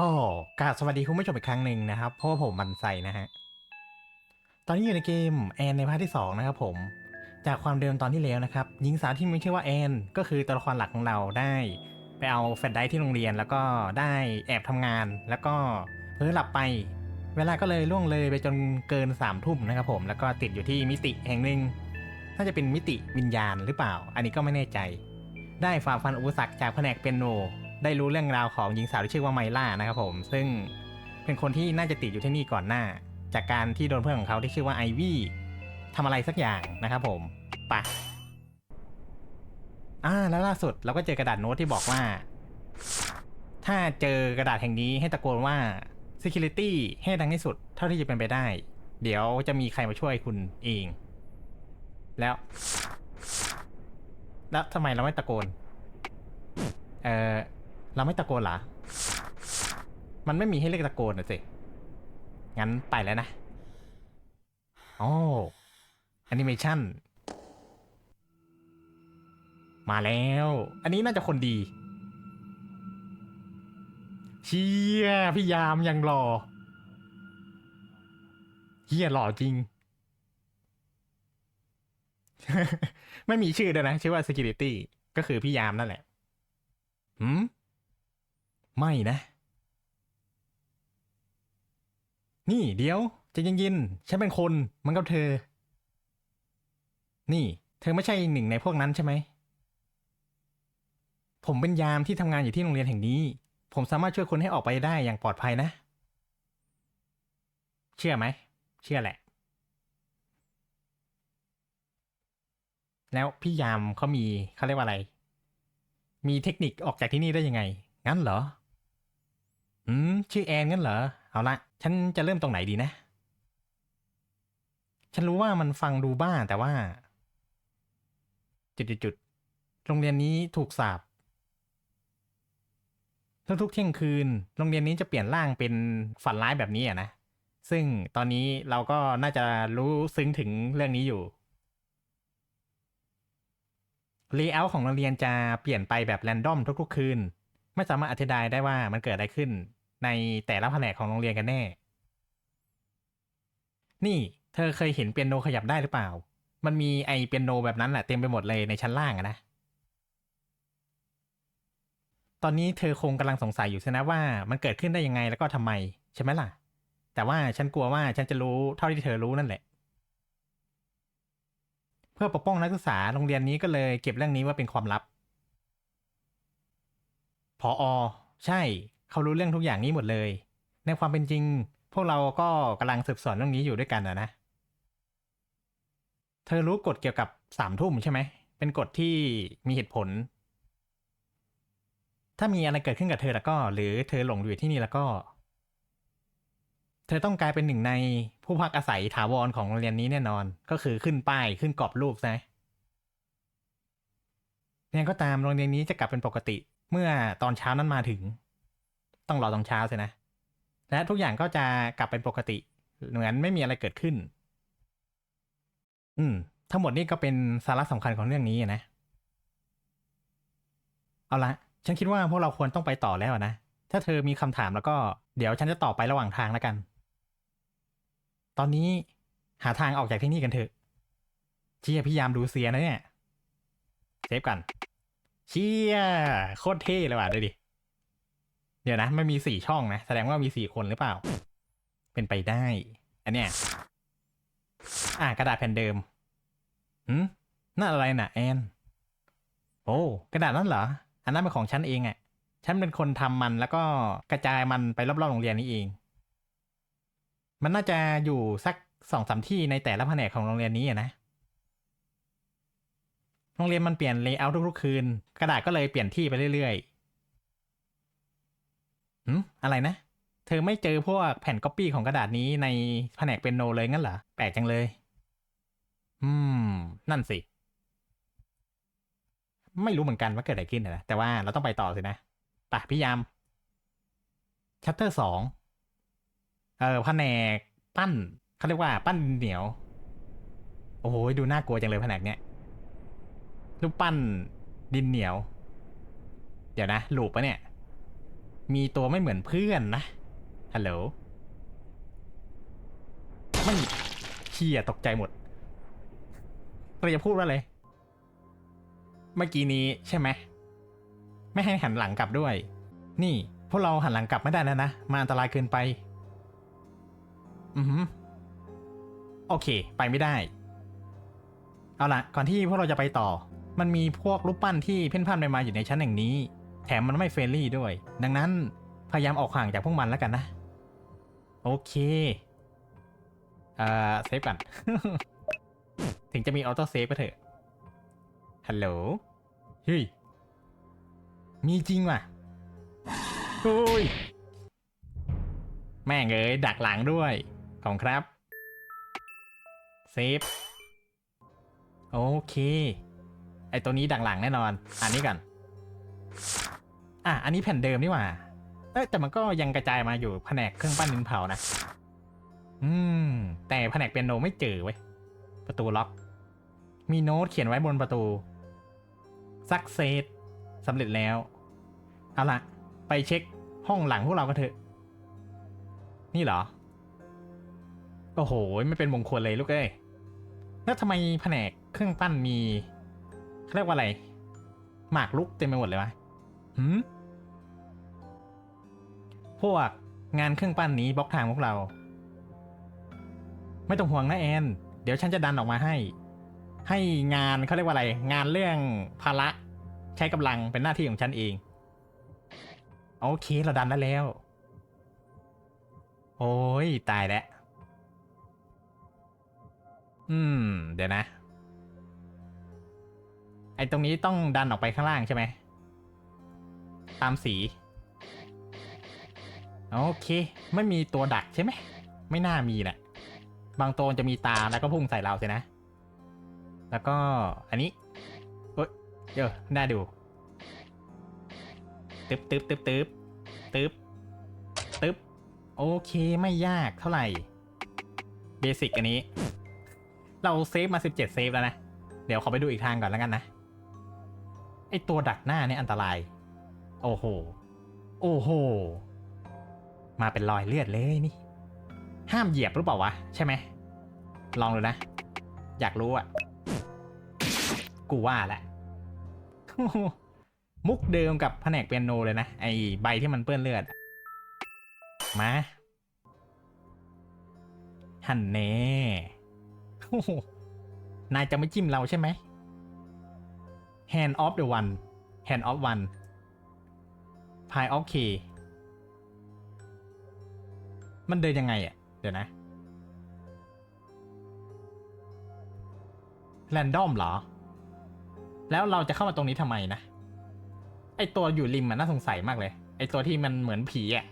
ก็กราบสวัสดีคุณผู้ชมอีกครั้งหนึ่งนะครับ เพราะว่าผมมันใส่นะฮะ ตอนนี้อยู่ในเกมแอนในพาร์ทที่ 2 นะครับผม จากความเดิมตอนที่แล้วนะครับ หญิงสาวที่มีชื่อว่าแอนก็คือตัวละครหลักของเราได้ไปเอาแฟลชไดที่โรงเรียนแล้วก็ได้แอบทำงาน แล้วก็เพ้อหลับไป เวลาก็เลยล่วงเลยไปจนเกิน3ามทุ่มนะครับผมแล้วก็ติดอยู่ที่มิติแห่งหนึ่งน่าจะเป็นมิติวิญญาณหรือเปล่า อันนี้ก็ไม่แน่ใจ ได้ฝ่าฟันอุปสรรคจากแผนกเปียโน ได้รู้เรื่องราวของหญิงสาวที่ชื่อว่าไมล่านะครับผม ซึ่งเป็นคนที่น่าจะติดอยู่ที่นี่ก่อนหน้า จากการที่โดนเพื่อนของเขาที่ชื่อว่าไอวี่ทำอะไรสักอย่างนะครับผมปะอ่าแล้วล่าสุดเราก็เจอกระดาษโน้ตที่บอกว่า ถ้าเจอกระดาษแห่งนี้ให้ตะโกนว่า security ให้ดังที่สุด เท่าที่จะเป็นไปได้ เดี๋ยวจะมีใครมาช่วยคุณเอง แล้ว แล้วทำไมเราไม่ตะโกน เออ เราไม่ตะโกนหรอ มันไม่มีให้เรียกตะโกนนะสิ งั้นไปแล้วนะโอ้แอนิเมชันมาแล้ว อันนี้น่าจะคนดี เชียพี่ยามยังหล่อเฮียหล่อจริง ไม่มีชื่อด้วยนะ ชื่อว่า security ก็คือพี่ยามนั่นแหละหืม ไม่นะ นี่เดี๋ยวจะเย็นฉันเป็นคนมันกับเธอ นี่ เธอไม่ใช่หนึ่งในพวกนั้นใช่ไหม ผมเป็นยามที่ทำงานอยู่ที่โรงเรียนแห่งนี้ ผมสามารถช่วยคนให้ออกไปได้อย่างปลอดภัยนะ เชื่อไหม เชื่อแหละ แล้วพี่ยามเขามีเขาเรียกว่าอะไร มีเทคนิคออกจากที่นี่ได้ยังไง งั้นเหรอ อืม ชื่อแอนงั้นเหรอ เอาละ ฉันจะเริ่มตรงไหนดีนะ ฉันรู้ว่ามันฟังดูบ้าแต่ว่า จุดๆๆโรงเรียนนี้ถูกสาบทุกๆเที่ยงคืน โรงเรียนนี้จะเปลี่ยนร่างเป็นฝันร้ายแบบนี้อะนะ ซึ่งตอนนี้เราก็น่าจะรู้ซึ้งถึงเรื่องนี้อยู่เลเยอร์ของโรงเรียนจะเปลี่ยนไปแบบแรนดอมทุกๆคืน ไม่สามารถอธิบายได้ว่ามันเกิดอะไรขึ้น ในแต่ละแผนกของโรงเรียนกันแน่ นี่เธอเคยเห็นเปียโนขยับได้หรือเปล่า มันมีไอเปียโนแบบนั้นแหละเต็มไปหมดเลยในชั้นล่างอะนะ ตอนนี้เธอคงกำลังสงสัยอยู่ใช่นะว่า มันเกิดขึ้นได้ยังไงแล้วก็ทำไมใช่ไหมล่ะ แต่ว่าฉันกลัวว่าฉันจะรู้เท่าที่เธอรู้นั่นแหละ เพื่อปกป้องนักศึกษาโรงเรียนนี้ก็เลยเก็บเรื่องนี้ว่าเป็นความลับพออใช่ เขารู้เรื่องทุกอย่างนี้หมดเลย ในความเป็นจริง พวกเราก็กำลังสืบสวนเรื่องนี้อยู่ด้วยกันนะนะ เธอรู้กฎเกี่ยวกับสามทุ่มใช่ไหม เป็นกฎที่มีเหตุผล ถ้ามีอะไรเกิดขึ้นกับเธอแล้วก็ หรือเธอหลงอยู่ที่นี่แล้วก็ เธอต้องกลายเป็นหนึ่งในผู้พักอาศัยถาวรของโรงเรียนนี้แน่นอน ก็คือขึ้นป้ายขึ้นกรอบรูปซะยังก็ตามโรงเรียนนี้จะกลับเป็นปกติ เมื่อตอนเช้านั้นมาถึง ต้องรอตอนเช้าสินะ และทุกอย่างก็จะกลับเป็นปกติ เหมือนไม่มีอะไรเกิดขึ้น อืม ทั้งหมดนี้ก็เป็นสาระสำคัญของเรื่องนี้นะ เอาละ ฉันคิดว่าพวกเราควรต้องไปต่อแล้วนะ ถ้าเธอมีคำถามแล้วก็เดี๋ยวฉันจะตอบไประหว่างทางแล้วกัน ตอนนี้หาทางออกจากที่นี่กันเถอะเชียพยายามดูเสียนะเนี่ย เซฟกัน เชียโคตรเท่เลยว่ะดูดิ เดี๋ยวนะไม่มีสี่ช่องนะ แสดงว่ามีสี่คนหรือเปล่า เป็นไปได้ อันเนี้ยอ่ากระดาษแผ่นเดิมหืมนั่นอะไรน่ะแอน โอ้กระดาษนั่นเหรอ อันนั้นเป็นของฉันเองอะ่ะ ฉันเป็นคนทำมันแล้วก็กระจายมันไปรอบๆโรงเรียนนี้เอง มันน่าจะอยู่สักสองสามที่ในแต่ละแผนกของโรงเรียนนี้นะ โรงเรียนมันเปลี่ยนเลเยอร์ทุกๆคืน กระดาษก็เลยเปลี่ยนที่ไปเรื่อยๆ อะไรนะ เธอไม่เจอพวกแผ่นก๊อปปี้ของกระดาษนี้ในแผนกเป็นโนเลยงั้นเหรอ แปลกจังเลย อืม นั่นสิ ไม่รู้เหมือนกันว่าเกิดอะไรขึ้นนะ แต่ว่าเราต้องไปต่อสินะไปพี่ยามชัตเตอร์สองเออแผนกปั้นเขาเรียกว่าปั้นเหนียว โอ้โหดูน่ากลัวจังเลยแผนกเนี้ยรูปปั้นดินเหนียว เดี๋ยวนะหลูปปะเนี่ย มีตัวไม่เหมือนเพื่อนนะ ฮัลโหล ไม่เชี่ยตกใจหมดเราจะพูดว่าอะไร เมื่อกี้นี้ใช่ไหม ไม่ให้หันหลังกลับด้วย นี่ พวกเราหันหลังกลับไม่ได้แล้วนะ มาอันตรายเกินไป อือหือโอเค ไปไม่ได้ เอาละก่อนที่พวกเราจะไปต่อ มันมีพวกรูปปั้นที่เพ่นพ่านไปมาอยู่ในชั้นแห่งนี้ แถมมันไม่เฟรนลี่ด้วย ดังนั้นพยายามออกห่างจากพวกมันแล้วกันนะ โอเค เอ่อเซฟก่อน ถึงจะมีออโต้เซฟก็เถอะ ฮัลโหลเฮ้ยมีจริงว่ะโอ้ย แม่งเอ้ยดักหลังด้วย ของครับ เซฟ โอเค ไอตัวนี้ดักหลังแน่นอน อันนี้ก่อน อะอันนี้แผ่นเดิมนี่หว่าเอ้ยแต่มันก็ยังกระจายมาอยู่แผนกเครื่องปั้นดินเผานะ อืม แต่แผนกเปียโนไม่เจอเว้ย ประตูล็อก มีโน้ตเขียนไว้บนประตูซักเซสสำเร็จแล้ว เอาละไปเช็คห้องหลังพวกเรากันเถอะ นี่เหรอ โอ้โห ไม่เป็นมงคลเลยลูกเอ้ย แล้วทำไมแผนกเครื่องปั้นมีเขาเรียกว่าอะไร หมากลุกเต็มไปหมดเลยวะหืม พวกงานเครื่องปั้นนี้บล็อกทางพวกเรา ไม่ต้องห่วงนะแอน เดี๋ยวฉันจะดันออกมาให้ ให้งานเขาเรียกว่าอะไร งานเรื่องภาระใช้กำลังเป็นหน้าที่ของฉันเอง โอเคเราดันได้แล้ว โอ้ยตายแล้ว อืม เดี๋ยวนะ ไอตรงนี้ต้องดันออกไปข้างล่างใช่ไหม ตามสี โอเค ไม่มีตัวดักใช่ไหม ไม่น่ามีแหละ บางตัวจะมีตาแล้วก็พุ่งใส่เราสินะ แล้วก็อันนี้เอ้ยเดี๋ยวน่าดู ตึ๊บตึ๊บตึ๊บตึ๊บตึ๊บตึ๊บโอเคไม่ยากเท่าไหร่ เบสิกอันนี้ เราเซฟมา 17 เซฟแล้วนะ เดี๋ยวขอไปดูอีกทางก่อนแล้วกันนะ ไอตัวดักหน้าเนี่ยอันตราย โอ้โห โอ้โห มาเป็นรอยเลือดเลยนี่ ห้ามเหยียบหรือเปล่าวะ ใช่ไหม ลองดูนะ อยากรู้อะกูว่าแหละ มุกเดิมกับแผนกเปียโนเลยนะ ไอใบที่มันเปื้อนเลือด มาหันแน่นายจะไม่จิ้มเราใช่ไหม Hand of the one Hand of one Pie of key มันเดินยังไงอะ เดี๋ยวนะแรนดอมเหรอ แล้วเราจะเข้ามาตรงนี้ทำไมนะ ไอตัวอยู่ริมมันน่าสงสัยมากเลย ไอตัวที่มันเหมือนผีอะ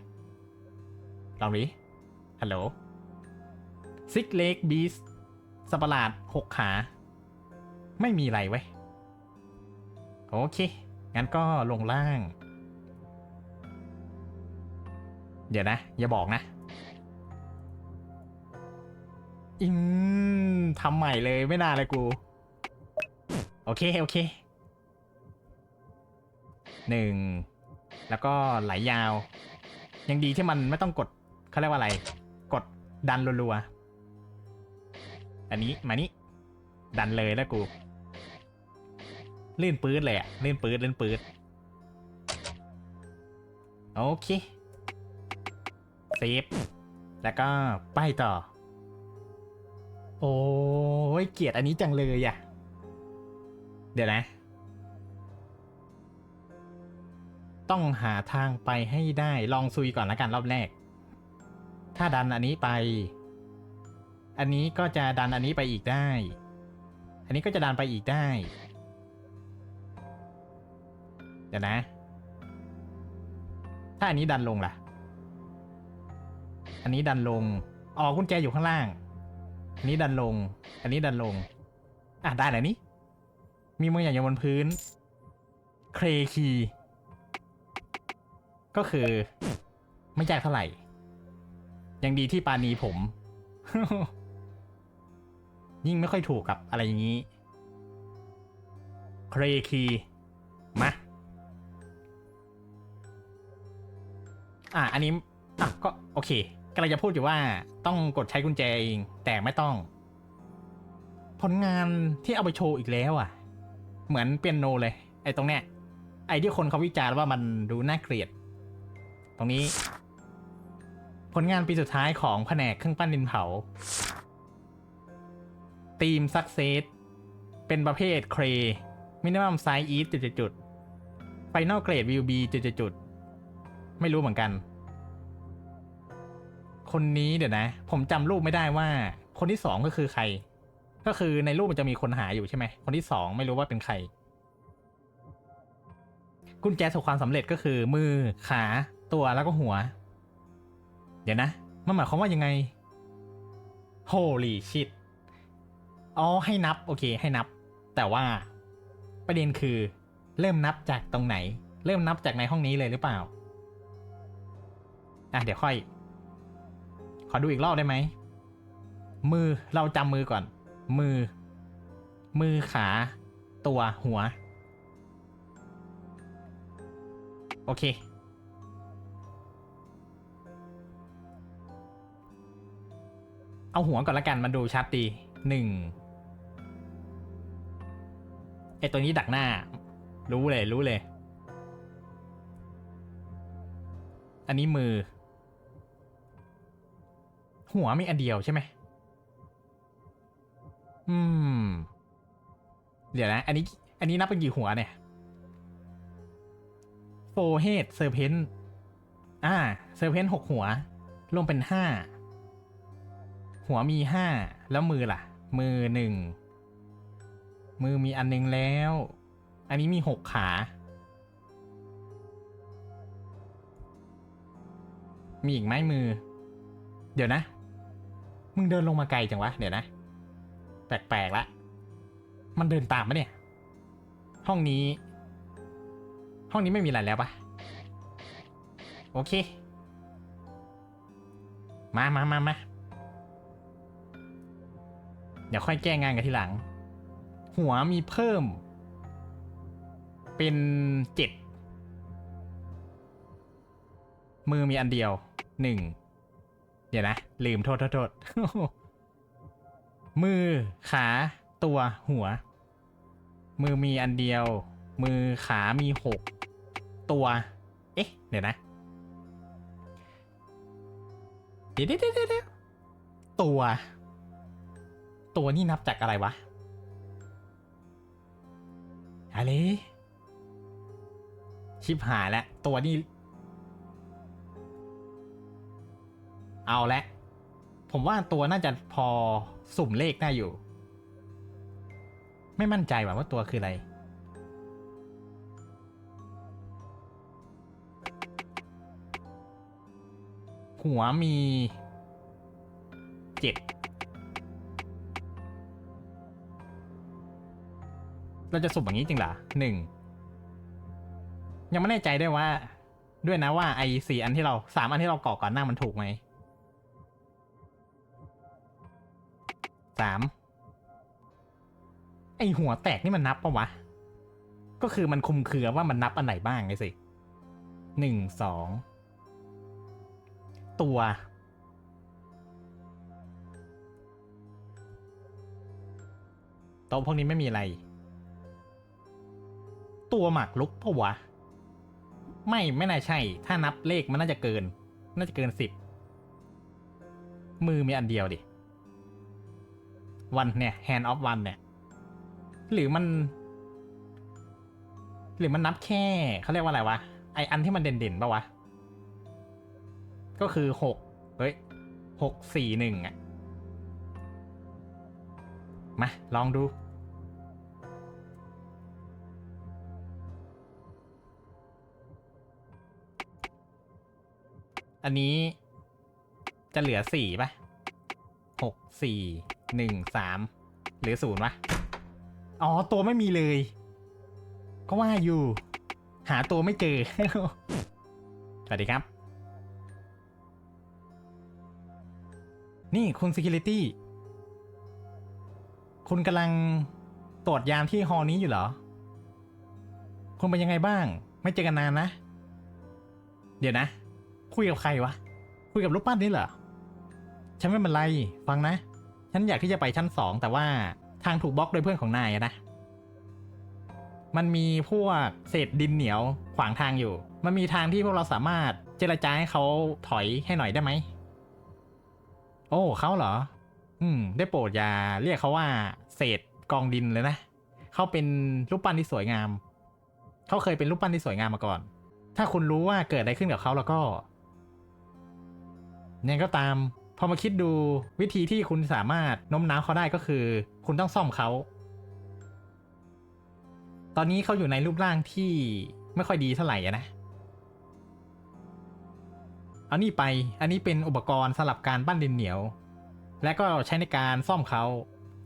ลองดิฮัลโหลซิกเล็กบีสสัตว์ปราดหกขา ไม่มีอะไรไว้ยโอเค งั้นก็ลงล่าง เดี๋ยวนะ อย่าบอกนะ อิงทำใหม่เลยไม่นานเลยกู โอเค โอเคหนึ่งแล้วก็ไหลยาว ยังดีที่มันไม่ต้องกดเขาเรียกว่าอะไร กดดันรัวๆอันนี้มานี่ดันเลยแล้วกูลื่นปื๊ดเลยอะลื่นปื๊ดลื่นปื๊ดโอเคเซฟแล้วก็ไปต่อ อ้ยเกลียดอันนี้จังเลยอะเดี๋ยวนะ ต้องหาทางไปให้ได้ลองซุยก่อนละกันรอบแรก ถ้าดันอันนี้ไป อันนี้ก็จะดันอันนี้ไปอีกได้ อันนี้ก็จะดันไปอีกได้ เดี๋ยวนะ ถ้าอันนี้ดันลงล่ะ อันนี้ดันลงอ๋อกุญแจอยู่ข้างล่าง อันนี้ดันลง อันนี้ดันลง อะได้แล้วนี่มีมืออย่างอยู่บนพื้น เครคี ก็คือ ไม่ยากเท่าไหร่ ยังดีที่ปานีผม ยิ่งไม่ค่อยถูกกับอะไรอย่างนี้ เครคี มา อะ อันนี้ อะ ก็ โอเค กำลังจะพูดอยู่ว่าต้องกดใช้กุญแจเองแต่ไม่ต้อง ผลงานที่เอาไปโชว์อีกแล้วอะ เหมือนเปียโนเลย ไอ้ตรงเนี้ยไอ้ที่คนเขาวิจารณ์ว่ามันดูน่าเกลียด ตรงนี้ ผลงานปีสุดท้ายของแผนกเครื่องปั้นดินเผาทีมซักเซสเป็นประเภทเครมินิมัมไซส์อีทจุดๆไฟนอลเกรดวิวบีจุดๆไม่รู้เหมือนกัน คนนี้เดี๋ยวนะ ผมจำรูปไม่ได้ว่า คนที่สองก็คือใคร ก็คือในรูปมันจะมีคนหาอยู่ใช่ไหม คนที่สองไม่รู้ว่าเป็นใคร กุญแจสู่ความสำเร็จก็คือมือขาตัวแล้วก็หัว เดี๋ยวนะมันหมายความว่ายังไง Holy shit อ๋อให้นับ โอเคให้นับ แต่ว่าประเด็นคือ เริ่มนับจากตรงไหน เริ่มนับจากในห้องนี้เลยหรือเปล่า อะเดี๋ยวค่อย อดูอีกรอบได้ไหม มือเราจำมือก่อน มือ มือขา ตัวหัว โอเค เอาหัวก่อนละกันมันดูชัดดีหนึ่งไอตัวนี้ดักหน้า รู้เลยรู้เลย อันนี้มือ หัวมีอันเดียวใช่ไหมอืม เดี๋ยวนะ อันนี้ อันนี้นับเป็นกี่หัวเนี่ยโฟเฮดเซอร์เพนอ่าเซอร์เพนหกหัว รวมเป็นห้า หัวมีห้า แล้วมือล่ะ มือหนึ่ง มือมีอันหนึงแล้ว อันนี้มีหกขา มีอีกไหมมือ เดี๋ยวนะ มึงเดินลงมาไกลจังวะ เดี๋ยวนะ แปลกๆละ มันเดินตามมะเนี่ย ห้องนี้ ห้องนี้ไม่มีอะไรแล้วปะโอเค มามามามาเดี๋ยวค่อยแก้งานกันทีหลัง หัวมีเพิ่ม เป็นเจ็ดมือมีอันเดียวหนึ่ง เดี๋ยวนะ ลืมโทษโทษโทษมือขาตัวหัว มือมีอันเดียว มือขามีหกตัว เอ๊ะ เดี๋ยวนะเดี๋ยวเดี๋ยวเดี๋ยวเดี๋ยวตัว ตัวนี่นับจากอะไรวะอะไรชิบหายแล้วตัวนี่ เอาละ ผมว่าตัวน่าจะพอสุ่มเลขได้อยู่ ไม่มั่นใจว่าตัวคืออะไร หัวมีเจ็ดเราจะสุ่มอย่างนี้จริงเหรอหนึ่งยังไม่แน่ใจด้วยว่า ด้วยนะว่าไอ้สี่อันที่เราสามอันที่เรากรอก่อนหน้ามันถูกไหม สามไอหัวแตกนี่มันนับปะวะ ก็คือมันคุมเครือว่ามันนับอันไหนบ้างไงสิหนึ่งสองตัว โต๊ะพวกนี้ไม่มีอะไร ตัวหมากลุกปะวะ ไม่ไม่น่าใช่ ถ้านับเลขมันน่าจะเกิน น่าจะเกินสิบมือมีอันเดียวดิ วันเนี่ย hand of one เนี่ย หรือมัน หรือมันนับแค่เขาเรียกว่าอะไรวะ ไออันที่มันเด่นๆปะวะ ก็คือหกเฮ้ยหกสี่หนึ่งอะมา ลองดูอันนี้จะเหลือสี่ป่ะหกสี่ หนึ่งสามหรือศูนย์วะ อ๋อ ตัวไม่มีเลย ก็ว่าอยู่ หาตัวไม่เจอ สวัสดีครับ นี่คุณ Security คุณกำลังตรวจยามที่ฮอลนี้อยู่เหรอ คุณเป็นยังไงบ้าง ไม่เจอกันนานนะ เดี๋ยวนะ คุยกับใครวะ คุยกับรูปปั้นนี่เหรอ ฉันไม่เป็นไร ฟังนะ ฉันอยากที่จะไปชั้นสองแต่ว่าทางถูกบล็อกโดยเพื่อนของนายนะ มันมีพวกเศษดินเหนียวขวางทางอยู่ มันมีทางที่พวกเราสามารถเจรจาให้เขาถอยให้หน่อยได้ไหม โอ้เขาเหรอ อืม ได้โปรดอย่าเรียกเขาว่า เศษกองดินเลยนะ เขาเป็นรูปปั้นที่สวยงาม เขาเคยเป็นรูปปั้นที่สวยงามมาก่อน ถ้าคุณรู้ว่าเกิดอะไรขึ้นกับเขาแล้วก็ยังไงก็ตาม พอมาคิดดูวิธีที่คุณสามารถโน้มน้าวเขาได้ก็คือ คุณต้องซ่อมเขา ตอนนี้เขาอยู่ในรูปร่างที่ไม่ค่อยดีเท่าไหร่นะเอานี่ไปอันนี้เป็นอุปกรณ์สำหรับการปั้นดินเหนียว และก็ใช้ในการซ่อมเขา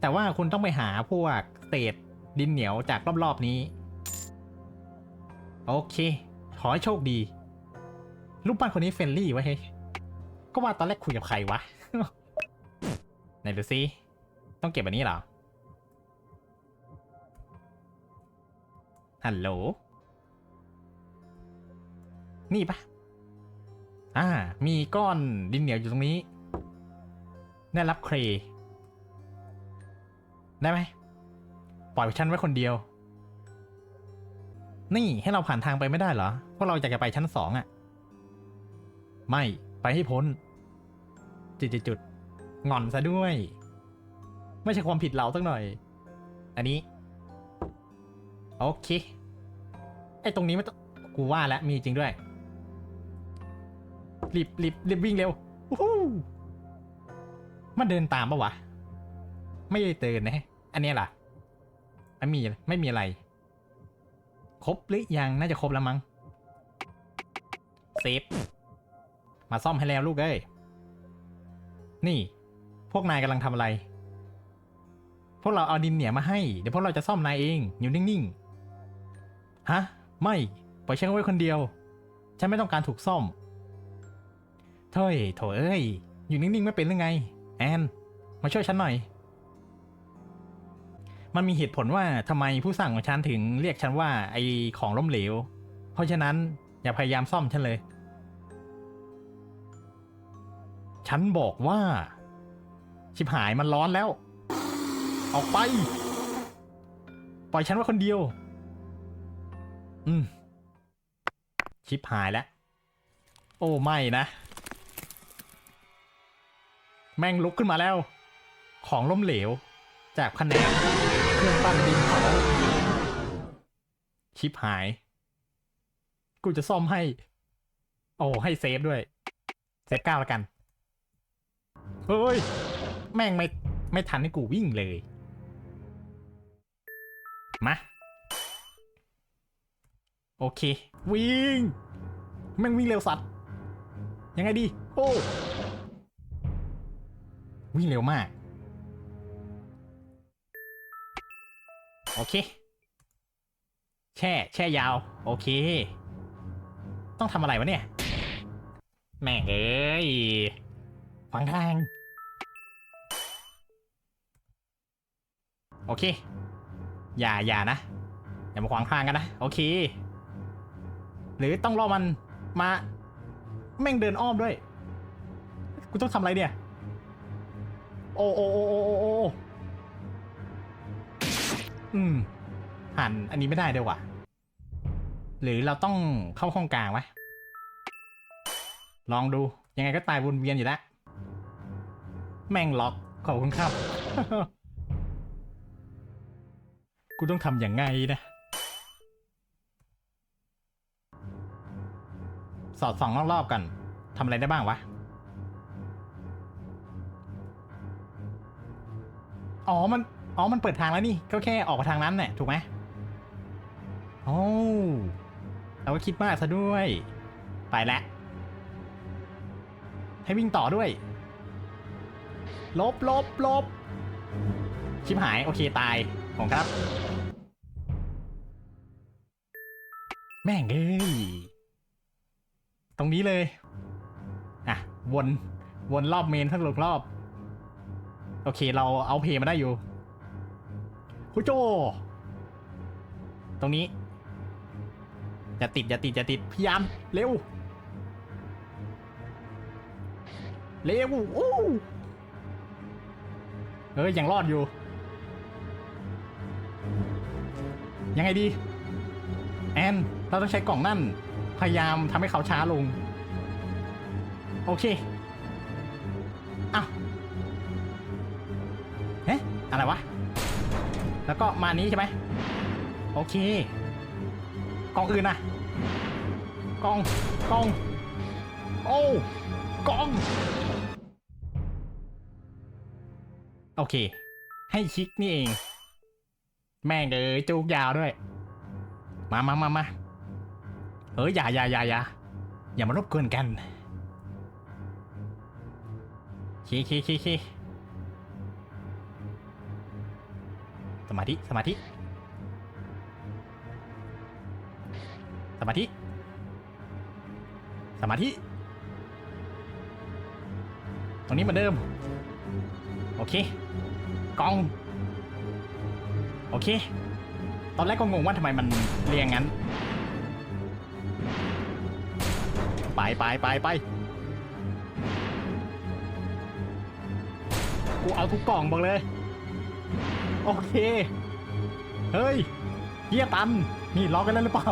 แต่ว่าคุณต้องไปหาพวกเศษดินเหนียวจากรอบๆนี้ โอเค ขอให้โชคดี รูปปั้นคนนี้เฟรนลี่ไว้เฮ้ ก็ว่าตอนแรกคุยกับใครวะ ไหนดูซิ ต้องเก็บแบบนี้เหรอ ฮัลโหล นี่ปะอ่า มีก้อนดินเหนียวอยู่ตรงนี้ ได้รับเคร ได้ไหม ปล่อยฉันไว้คนเดียว นี่ให้เราผ่านทางไปไม่ได้เหรอเพราะเราอยากจะไปชั้นสองอะไม่ ให้พ้นจุดจุดจุดงอนซะด้วย ไม่ใช่ความผิดเราสักหน่อย อันนี้ โอเคไอ้ตรงนี้ไม่ต้องกูว่าแล้วมีจริงด้วยรีบรีบรีบวิ่งเร็ววู้มันเดินตามปะวะ ไม่ได้เตือนนะอันนี้ล่ะไม่มีไม่มีอะไร ครบหรือยังน่าจะครบแล้วมั้งเซฟ มาซ่อมให้แล้วลูกเอ้ย นี่ พวกนายกำลังทำอะไร พวกเราเอาดินเหนียวมาให้ เดี๋ยวพวกเราจะซ่อมนายเองอยู่นิ่งๆ ฮะ ไม่ ปล่อยฉันไว้คนเดียว ฉันไม่ต้องการถูกซ่อมเท่ยโถเอ้ย อยู่นิ่งๆไม่เป็นหรือไง แอน มาช่วยฉันหน่อย มันมีเหตุผลว่าทำไมผู้สั่งของฉันถึงเรียกฉันว่าไอของล้มเหลว เพราะฉะนั้นอย่าพยายามซ่อมฉันเลย ฉันบอกว่า ชิบหายมันร้อนแล้ว ออกไป ปล่อยฉันไว้คนเดียว อืม ชิบหายแล้ว โอ้ไม่นะ แม่งลุกขึ้นมาแล้ว ของล้มเหลว จากแผนกเครื่องปั้นดินเผาชิปหาย กูจะซ่อมให้ โอ้ให้เซฟด้วย เซฟเก้าแล้วกัน เฮ้ย แม่งไม่ไม่ทันให้กูวิ่งเลย มา โอเค วิ่ง แม่งวิ่งเร็วสัตว์ ยังไงดี โอ้ วิ่งเร็วมาก โอเค แช่ แช่ยาว โอเค ต้องทำอะไรวะเนี่ย แม่งเอ้ย ขวางทาง โอเค อย่าอย่านะ อย่ามาขวางทางกันนะ โอเค หรือต้องรอมันมา แม่งเดินอ้อมด้วย กูต้องทำอะไรเนี่ย โอ้โอ้โอ้โอ้โอ้อืมหันอันนี้ไม่ได้ด้วยว่ะ หรือเราต้องเข้าห้องกลางวะลองดูยังไงก็ตายวนเวียนอยู่แล้ว แม่งล็อก ขอบคุณครับ กูต้องทำอย่างไงนะ สอดส่องรอบๆกันทำอะไรได้บ้างวะ อ๋อ มัน อ๋อ มันเปิดทางแล้วนี่ ก็แค่ออกมาทางนั้นแหละถูกไหมโอ้เราก็คิดมากซะด้วย ไปแล้วให้วิ่งต่อด้วย ลบลบลบชิบหาย โอเค ตายผมครับ แม่งเอ้ย ตรงนี้เลย อะ วน วนรอบเมนทั้งรอบ โอเค เราเอาเพลงมาได้อยู่คุโจ ตรงนี้ อย่าติด อย่าติด อย่าติด พยายาม เร็ว เร็วอู้ เออยังรอดอยู่ ยังไงดี แอน เราต้องใช้กล่องนั่น พยายามทำให้เขาช้าลง โอเคอ้าวเอ๊ะอะไรวะ แล้วก็มานี้ใช่ไหม โอเค กล่องอื่นนะกล่องกล่อง โอ้กล่อง โอเค ให้คลิกนี่เอง แม่งเอ้ยจูกยาวด้วย มามามามาเอออย่าอย่าอย่าอย่าอย่ามารบกวนกันคเคเคเคสมาธิ สมาธิ สมาธิ สมาธิ ตรงนี้เหมือนเดิม โอเค กล้อง โอเค ตอนแรกก็งงว่าทำไมมันเรียงงั้น ไปไปไปไปกูเอาทุกกล่องบอกเลย โอเค เฮ้ยเฮียตัน นี่ล็อกกันแล้วหรือเปล่า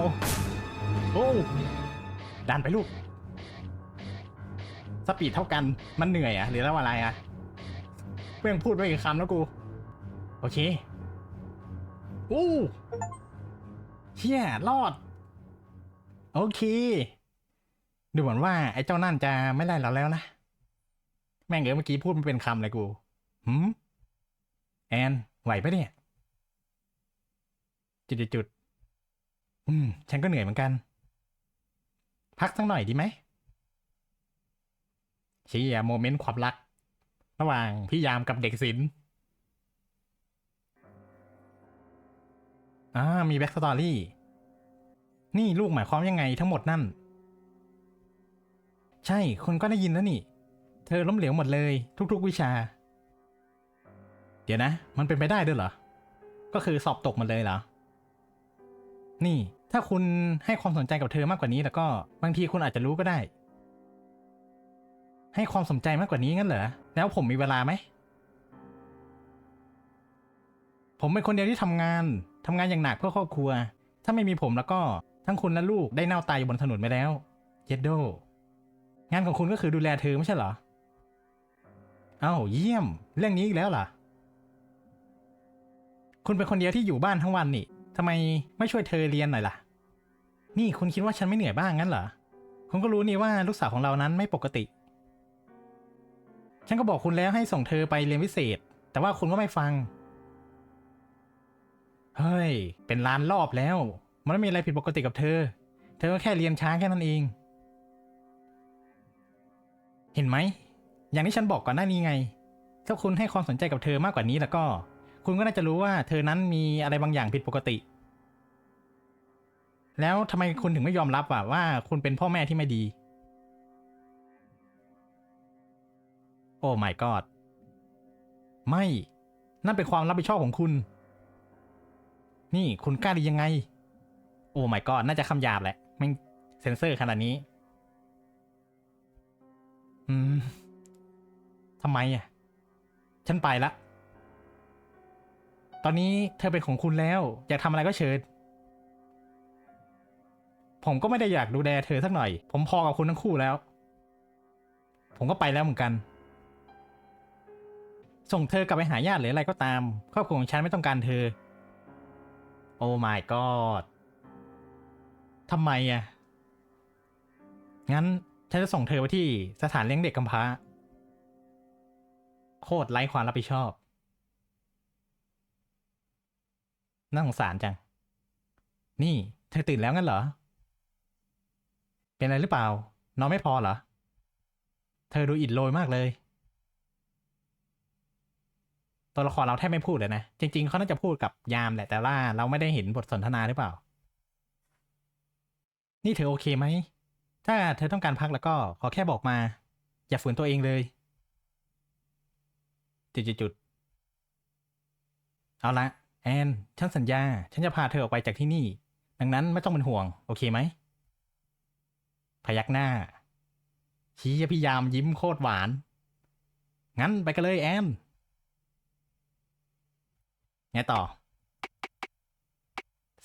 โอ้ดันไปลูก สปีดเท่ากัน มันเหนื่อยอะหรือแล้วอะไรอะ เพิ่งพูดไปอีกคำแล้วกู โอเคอู้เชี่ยรอด โอเค ดูเหมือนว่าไอ้เจ้านั่นจะไม่ไล่เราแล้วนะ แม่งเอ๋เมื่อกี้พูดมันเป็นคำเลยกูหืมแอนไหวปะเนี่ย จุดจุดอืม ฉันก็เหนื่อยเหมือนกัน พักสักหน่อยดีไหมเชียโมเมนต์ความรัก ระหว่างพี่ยามกับเด็กศิลป์อ่ามีแบ็กสตอรี่ นี่ลูกหมายความยังไงทั้งหมดนั่น ใช่คุณก็ได้ยินแล้วนี่ เธอล้มเหลวหมดเลย ทุกๆวิชา เดี๋ยวนะ มันเป็นไปได้ด้วยเหรอ ก็คือสอบตกหมดเลยเหรอ นี่ ถ้าคุณให้ความสนใจกับเธอมากกว่านี้แล้วก็บางทีคุณอาจจะรู้ก็ได้ ให้ความสนใจมากกว่านี้งั้นเหรอ แล้วผมมีเวลาไหม ผมเป็นคนเดียวที่ทำงานทำงานอย่างหนักเพื่อครอบครัว ถ้าไม่มีผมแล้วก็ทั้งคุณและลูกได้เน่าตายอยู่บนถนนไปแล้ว เยดโด งานของคุณก็คือดูแลเธอไม่ใช่เหรอ เอ้าเยี่ยม เรื่องนี้อีกแล้วเหรอคุณเป็นคนเดียวที่อยู่บ้านทั้งวันนี่ทำไมไม่ช่วยเธอเรียนหน่อยล่ะ นี่คุณคิดว่าฉันไม่เหนื่อยบ้างงั้นเหรอ คุณก็รู้นี่ว่าลูกสาวของเรานั้นไม่ปกติ ฉันก็บอกคุณแล้วให้ส่งเธอไปเรียนพิเศษ แต่ว่าคุณก็ไม่ฟัง เฮ้ย เป็นล้านรอบแล้ว มันไม่มีอะไรผิดปกติกับเธอ เธอก็แค่เรียนช้าแค่นั้นเอง เห็นไหม อย่างที่ฉันบอกก่อนหน้านี้ไง ถ้าคุณให้ความสนใจกับเธอมากกว่านี้แล้วก็ คุณก็น่าจะรู้ว่าเธอนั้นมีอะไรบางอย่างผิดปกติ แล้วทำไมคุณถึงไม่ยอมรับอะว่าคุณเป็นพ่อแม่ที่ไม่ดี อ้ my god ไม่ นั่นเป็นความรับผิดชอบของคุณ นี่คุณกล้าดียังไง โอ้ my god น่าจะคำหยาบแหละแม่งเซ็นเซอร์ขนาดนี้ อืมทำไมอะ ฉันไปละ ตอนนี้เธอเป็นของคุณแล้ว อยากทำอะไรก็เชิญ ผมก็ไม่ได้อยากดูแลเธอสักหน่อย ผมพอกับคุณทั้งคู่แล้ว ผมก็ไปแล้วเหมือนกัน ส่งเธอกลับไปหาญาติหรืออะไรก็ตาม ครอบครัวของฉันไม่ต้องการเธอ โอ้ my god ทำไมอะ งั้นฉันจะส่งเธอไปที่สถานเลี้ยงเด็กกำพร้า โคตรไร้ความรับผิดชอบ น่าสงสารจัง นี่ เธอตื่นแล้วงั้นเหรอ เป็นอะไรหรือเปล่า นอนไม่พอเหรอ เธอดูอิดโรยมากเลย ตัวละครเราแทบไม่พูดเลยนะ จริง ๆเขาน่าจะพูดกับยามแหละ แต่ว่าเราไม่ได้เห็นบทสนทนาหรือเปล่า นี่เธอโอเคไหม ถ้าเธอต้องการพักแล้วก็ขอแค่บอกมา อย่าฝืนตัวเองเลย จุดจุดจุดเอาละแอน ฉันสัญญา ฉันจะพาเธอออกไปจากที่นี่ ดังนั้นไม่ต้องเป็นห่วง โอเคไหม พยักหน้า ชี้พี่ยามยิ้มโคตรหวาน งั้นไปกันเลยแอน ไงต่อ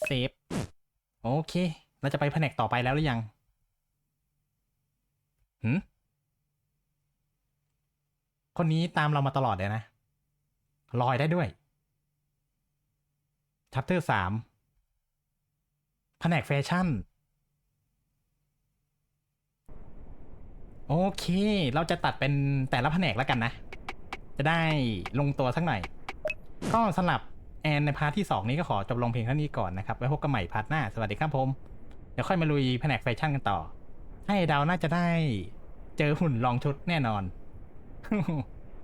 เซฟโอเค เราจะไปแผนกต่อไปแล้วหรือยังหืมคนนี้ตามเรามาตลอดเลยนะ ลอยได้ด้วยชัปเตอร์สามแผนกแฟชั่น โอเค เราจะตัดเป็นแต่ละแผนกแล้วกันนะ จะได้ลงตัวสักหน่อย ก็สำหรับ แอนในพาร์ทที่ 2 นี้ก็ขอจบลงเพียงเท่านี้ก่อนนะครับ ไว้พบกันใหม่พาร์ทหน้า สวัสดีครับผม เดี๋ยวค่อยมาลุยแผนกแฟชั่นกันต่อ ให้เดาน่าจะได้เจอหุ่นลองชุดแน่นอน